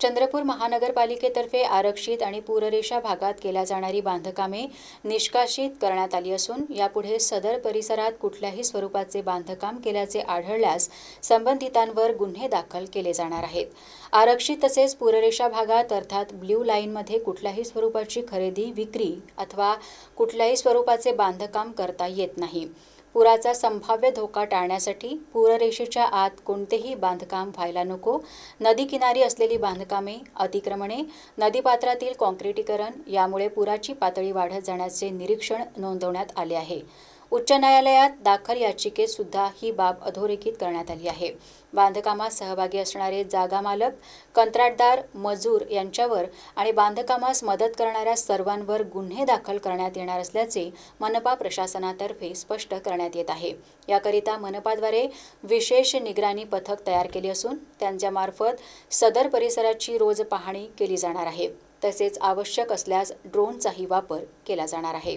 चंद्रपूर महानगरपालिकेतर्फे आरक्षित आणि पूररेषा भागात केल्या जाणारी बांधकामे निष्कासित करण्यात आली असून यापुढे सदर परिसरात कुठल्याही स्वरूपाचे बांधकाम केल्याचे आढळल्यास संबंधितांवर गुन्हे दाखल केले जाणार आहेत. आरक्षित तसेच पूररेषा भागात अर्थात ब्ल्यू लाईनमध्ये कुठल्याही स्वरूपाची खरेदी विक्री अथवा कुठल्याही स्वरूपाचे बांधकाम करता येत नाही. पुराचा संभाव्य धोका टाळण्यासाठी पूररेषेच्या आत कोणतेही बांधकाम व्हायला नको. नदीकिनारी असलेली बांधकामे अतिक्रमणे नदीपात्रातील कॉन्क्रिटीकरण यामुळे पुराची पातळी वाढत जाण्याचे निरीक्षण नोंदवण्यात आले आहे. उच्च न्यायालयात दाखल याचिकेत सुद्धा ही बाब अधोरेखित करण्यात आली आहे. बांधकामात सहभागी असणारे जागा मालक कंत्राटदार मजूर यांच्यावर आणि बांधकामास मदत करणाऱ्या सर्वांवर गुन्हे दाखल करण्यात येणार असल्याचे मनपा प्रशासनातर्फे स्पष्ट करण्यात येत आहे. याकरिता मनपाद्वारे विशेष निगराणी पथक तयार केले असून त्यांच्यामार्फत सदर परिसराची रोज पाहणी केली जाणार आहे. तसेच आवश्यक असल्यास ड्रोनचाही वापर केला जाणार आहे.